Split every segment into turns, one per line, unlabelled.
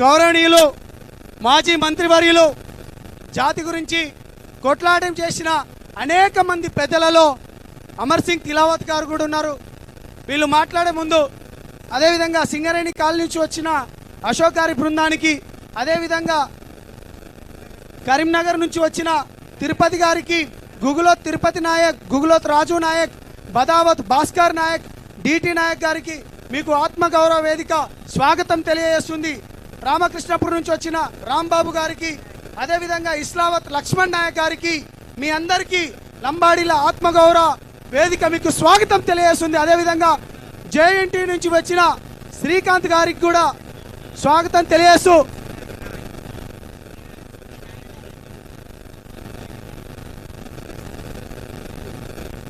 గౌరవనీయులు మాజీ మంత్రివర్యులు జాతి గురించి కొట్లాటం చేసిన అనేక మంది పెద్దలలో అమర్ సింగ్ తిలావత్ గారు కూడా ఉన్నారు. వీళ్ళు మాట్లాడే ముందు అదేవిధంగా సింగరేణి కాలనీ నుంచి వచ్చిన అశోక్ గారి బృందానికి అదేవిధంగా కరీంనగర్ నుంచి వచ్చిన తిరుపతి గారికి గుగులోత్ తిరుపతి నాయక్ గుగులోత్ రాజు నాయక్ బదావత్ భాస్కర్ నాయక్ డిటి నాయక్ గారికి మీకు ఆత్మగౌరవ వేదిక స్వాగతం తెలియజేస్తుంది. రామకృష్ణపురం నుంచి వచ్చిన రాంబాబు గారికి అదేవిధంగా ఇస్లావత్ లక్ష్మణ్ నాయక్ గారికి మీ అందరికీ లంబాడీల ఆత్మగౌరవ వేదిక మీకు స్వాగతం తెలియజేస్తుంది. అదేవిధంగా జేఎన్టీ నుంచి వచ్చిన శ్రీకాంత్ గారికి కూడా స్వాగతం తెలియజేస్తూ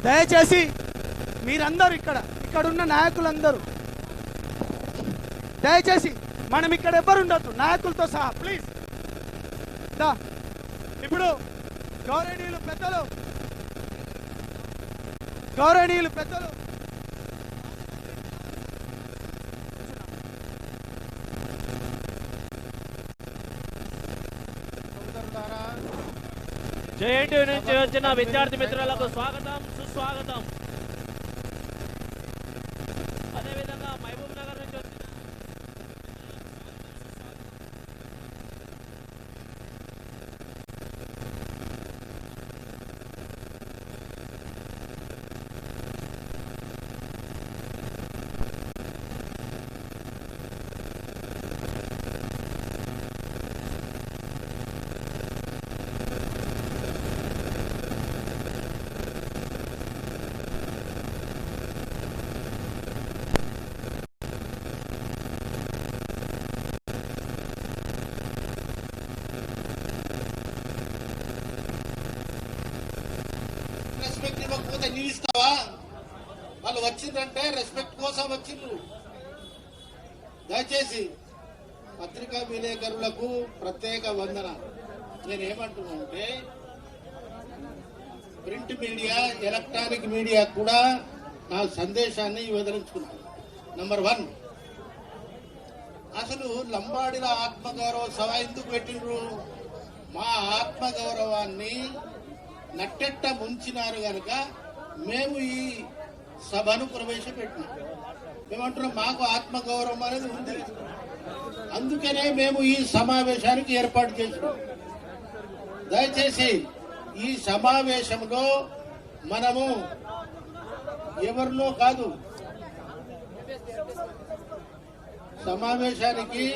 దయచేసి మీరందరూ ఇక్కడ ఇక్కడున్న నాయకులందరూ దయచేసి మనం ఇక్కడ ఎవ్వరు ఉండొద్దు. నాయకులతో సహా ప్లీజ్ ఇప్పుడు గౌరవనీయులు పెద్దలు. గౌరవనీయులు పెద్దలు.
జేఎన్టీ నుంచి వచ్చిన విద్యార్థి మిత్రులకు స్వాగతం సుస్వాగతం అదేవిధంగా మహబూబ్ నగర్ నుంచి వచ్చిన
రెస్పెక్ట్ ఇవ్వకపోతే నీ ఇస్తావా వాళ్ళు వచ్చిందంటే రెస్పెక్ట్ కోసం వచ్చిండ్రు. దయచేసి పత్రికా విలేకరులకు ప్రత్యేక వందన. నేను ఏమంటున్నానంటే ప్రింట్ మీడియా ఎలక్ట్రానిక్ మీడియా కూడా నా సందేశాన్ని వదిలించుకున్నాను నంబర్ వన్ అసలు లంబాడిల ఆత్మగౌరవ సభ ఎందుకు పెట్టిండ్రు? మా ఆత్మగౌరవాన్ని నట్టెట్ట ముంచినారు గనక మేము ఈ సభను ప్రవేశపెట్టినాం మేమంటున్నాం మాకు ఆత్మగౌరవం అనేది ఉంది. అందుకనే మేము ఈ సమావేశానికి ఏర్పాటు చేసినాం. దయచేసి ఈ సమావేశంలో మనము ఎవరినో కాదు సమావేశానికి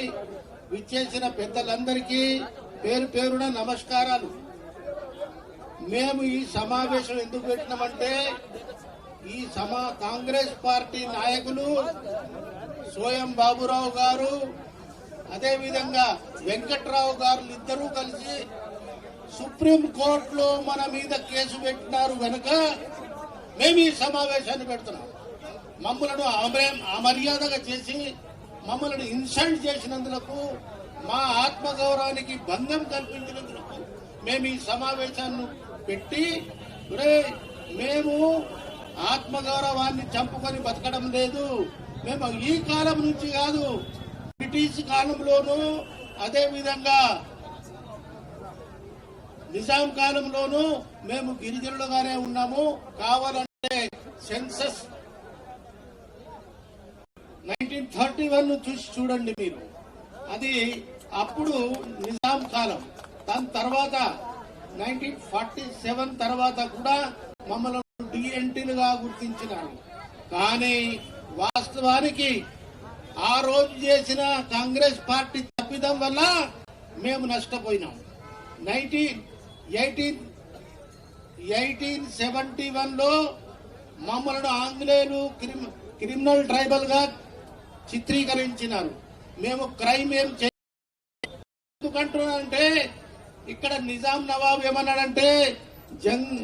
విచ్చేసిన పెద్దలందరికీ పేరు పేరున నమస్కారాలు. మేము ఈ సమావేశం ఎందుకు పెట్టినామంటే ఈ సమా కాంగ్రెస్ పార్టీ నాయకులు సోయం బాబురావు గారు అదేవిధంగా వెంకట్రావు గారు ఇద్దరూ కలిసి సుప్రీం కోర్టులో మన మీద కేసు పెట్టినారు కనుక మేము ఈ సమావేశాన్ని పెడుతున్నాం. మమ్మలను అమర్యాదగా చేసి మమ్మల్ని ఇన్సల్ట్ చేసినందులకు మా ఆత్మగౌరవానికి భంగం కల్పించినందుకు మేము ఈ సమావేశాన్ని పెట్టి "ఒరేయ్, మేము ఆత్మగౌరవాన్ని చంపుకొని బతకడం లేదు. మేము ఈ కాలం నుంచి కాదు బ్రిటిష్ కాలంలోనూ అదే విధంగా నిజాం కాలంలోనూ మేము గిరిజనులుగానే ఉన్నాము. కావాలంటే సెన్సస్ నైన్టీన్ థర్టీ వన్ చూసి చూడండి మీరు. అది అప్పుడు నిజాం కాలం. దాని తర్వాత నైన్టీన్ ఫార్టీ సెవెన్ తర్వాత కూడా మమ్మల్ని డిఎన్టీలుగా గుర్తించినారు. కానీ వాస్తవానికి ఆ రోజు చేసిన కాంగ్రెస్ పార్టీ తప్పిదం వల్ల మేము నష్టపోయినాం. నైన్టీన్ ఎయిటీన్ ఎయిటీన్ సెవెంటీ వన్లో మమ్మల్ని ఆంగ్లేయులు క్రిమి క్రిమినల్ ట్రైబల్గా చిత్రీకరించినారు. మేము క్రైమ్ ఏం చే ఎందుకంటున్నానంటే ఇక్కడ నిజాం నవాబ్ ఏమన్నాడంటే జంగ్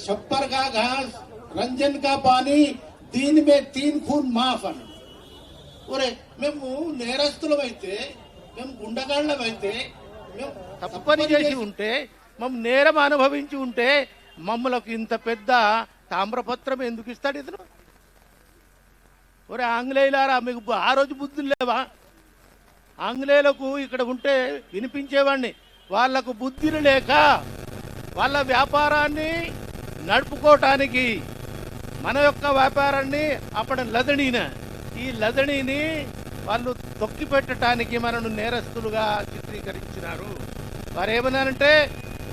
షప్పర్ కా ఘాస్ రంజన్ కా పానీ దీని మే తీన్ ఖూన్ మాఫ్ అన్నాడు ఒరే మేము నేరస్తులమైతే మేము గుండగాళ్ళమైతే మేము తప్పని చేసి ఉంటే మేము నేరం అనుభవించి ఉంటే మమ్మలకు ఇంత పెద్ద తామ్రపత్రం ఎందుకు ఇస్తాడు ఇతను? ఒరే ఆంగ్లేయులారా మీకు ఆ రోజు బుద్ధులు లేవా? ఆంగ్లేయులకు ఇక్కడ ఉంటే వినిపించేవాడిని వాళ్ళకు బుద్ధిని లేక వాళ్ళ వ్యాపారాన్ని నడుపుకోవటానికి మన యొక్క వ్యాపారాన్ని అప్పటి లదణీన. ఈ లదణిని వాళ్ళు తొక్కి పెట్టడానికి మనను నేరస్తులుగా చిత్రీకరించినారు. వారు ఏమన్నారంటే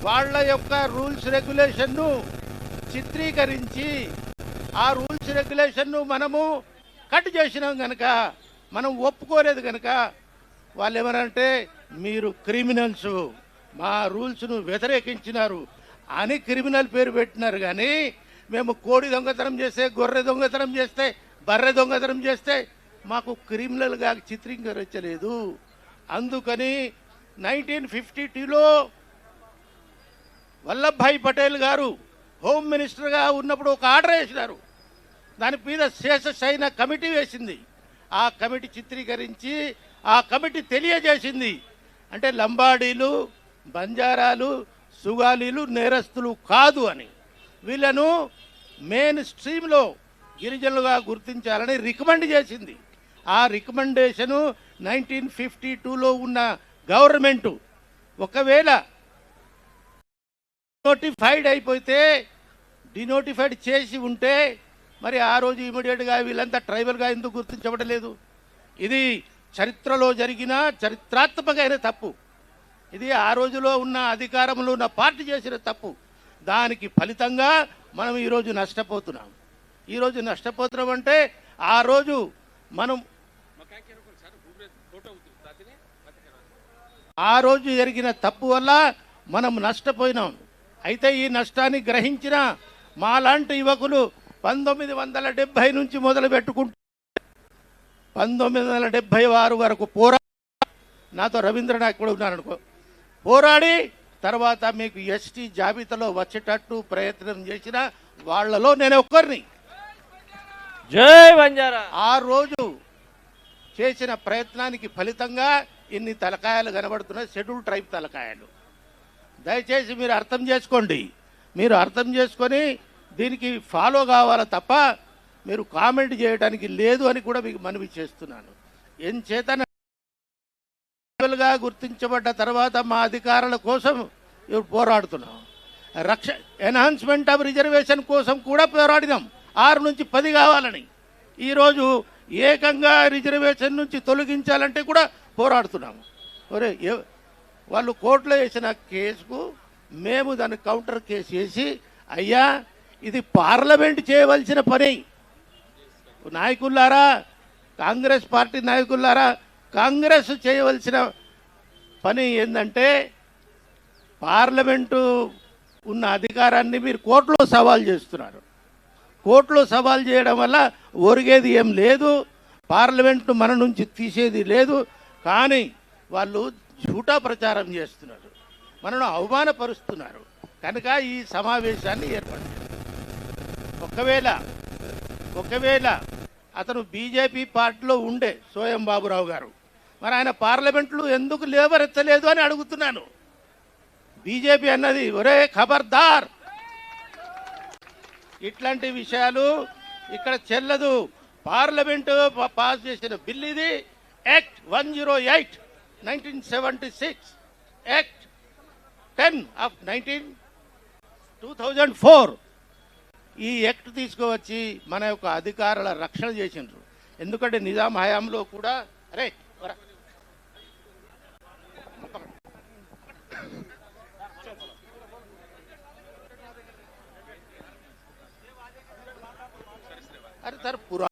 వాళ్ళ యొక్క రూల్స్ రెగ్యులేషన్ను చిత్రీకరించి ఆ రూల్స్ రెగ్యులేషన్ను మనము కట్ చేసినాం కనుక మనం ఒప్పుకోలేదు కనుక వాళ్ళు ఏమనంటే మీరు క్రిమినల్స్ మా రూల్స్ను వ్యతిరేకించినారు అని క్రిమినల్ పేరు పెట్టినారు. కానీ మేము కోడి దొంగతనం చేస్తే గొర్రె దొంగతనం చేస్తే బర్రె దొంగతనం చేస్తే మాకు క్రిమినల్గా చిత్రీకరించలేదు. అందుకని నైన్టీన్ ఫిఫ్టీ టూలో వల్లభాయ్ పటేల్ గారు హోమ్ మినిస్టర్గా ఉన్నప్పుడు ఒక ఆర్డర్ వేసినారు. దాని మీద శేషశైన కమిటీ వేసింది. ఆ కమిటీ చిత్రీకరించి ఆ కమిటీ తెలియజేసింది. అంటే లంబాడీలు బంజారాలు సుగాలీలు నేరస్తులు కాదు అని. వీళ్ళను మెయిన్ స్ట్రీమ్లో గిరిజనులుగా గుర్తించాలని రికమెండ్ చేసింది. ఆ రికమెండేషను నైన్టీన్ ఫిఫ్టీ టూలో ఉన్న గవర్నమెంటు ఒకవేళ నోటిఫైడ్ అయిపోతే డినోటిఫైడ్ చేసి ఉంటే మరి ఆ రోజు ఇమీడియట్గా వీళ్ళంతా ట్రైబల్గా ఎందుకు గుర్తించబడలేదు? ఇది చరిత్రలో జరిగిన చరిత్రాత్మకమైన తప్పు. ఇది ఆ రోజులో ఉన్న అధికారంలో ఉన్న పార్టీ చేసిన తప్పు. దానికి ఫలితంగా మనం ఈరోజు నష్టపోతున్నాం. ఈరోజు నష్టపోతున్నాం అంటే ఆ రోజు మనం ఆ రోజు జరిగిన తప్పు వల్ల మనం నష్టపోయినాం. అయితే ఈ నష్టాన్ని గ్రహించిన మాలాంటి యువకులు పంతొమ్మిది వందల డెబ్భై నుంచి మొదలు పెట్టుకుంటూ పంతొమ్మిది వందల డెబ్భై ఆరు వరకు పోరా నాతో రవీంద్రనాథ్ కూడా ఉన్నాను అనుకో. పోరాడి తర్వాత మీకు ఎస్టీ జాబితాలో వచ్చేటట్టు ప్రయత్నం చేసిన వాళ్ళలో నేను ఒక్కరిని.
జై బంజారా.
ఆ రోజు చేసిన ప్రయత్నానికి ఫలితంగా ఇన్ని తలకాయలు కనబడుతున్నాయి షెడ్యూల్ ట్రైబ్ తలకాయలు. దయచేసి మీరు అర్థం చేసుకోండి. మీరు అర్థం చేసుకొని దీనికి ఫాలో కావాలా తప్ప మీరు కామెంట్ చేయడానికి లేదు అని కూడా మీకు మనవి చేస్తున్నాను. ఎంచేతన గా గుర్తించబడ్డ తర్వాత మా అధికారుల కోసం ఇప్పుడు పోరాడుతున్నాం. రక్ష ఎన్హాన్స్మెంట్ ఆఫ్ రిజర్వేషన్ కోసం కూడా పోరాడినాం. ఆరు నుంచి పది కావాలని. ఈరోజు ఏకంగా రిజర్వేషన్ నుంచి తొలగించాలంటే కూడా పోరాడుతున్నాము ఒరే వాళ్ళు కోర్టులో వేసిన కేసుకు మేము దాన్ని కౌంటర్ కేసు వేసి అయ్యా ఇది పార్లమెంట్ చేయవలసిన పని. నాయకులారా కాంగ్రెస్ పార్టీ నాయకులారా కాంగ్రెస్ చేయవలసిన పని ఏంటంటే పార్లమెంటు ఉన్న అధికారాన్ని మీరు కోర్టులో సవాల్ చేస్తున్నారు. కోర్టులో సవాల్ చేయడం వల్ల ఒరిగేది ఏం లేదు పార్లమెంటు మన నుంచి తీసేది లేదు కానీ వాళ్ళు చూటా ప్రచారం చేస్తున్నారు. మనను అవమానపరుస్తున్నారు. కనుక ఈ సమావేశాన్ని ఏర్పడింది ఒకవేళ ఒకవేళ అతను బీజేపీ పార్టీలో ఉండే సోయం బాబురావు గారు. మరి ఆయన పార్లమెంట్లో ఎందుకు లేవరెత్తలేదు అని అడుగుతున్నాను. బీజేపీ అన్నది ఒరే ఖబర్దార్. ఇట్లాంటి విషయాలు ఇక్కడ చెల్లదు. పార్లమెంటు పాస్ చేసిన బిల్ ఇది. Act one zero eight nineteen seventy six. Act ten of nineteen two thousand four. ఈ యాక్ట్ తీసుకువచ్చి మన యొక్క అధికారుల రక్షణ చేసిండ్రు. ఎందుకంటే నిజాం హయాంలో కూడా అరే అరే సార్ పురా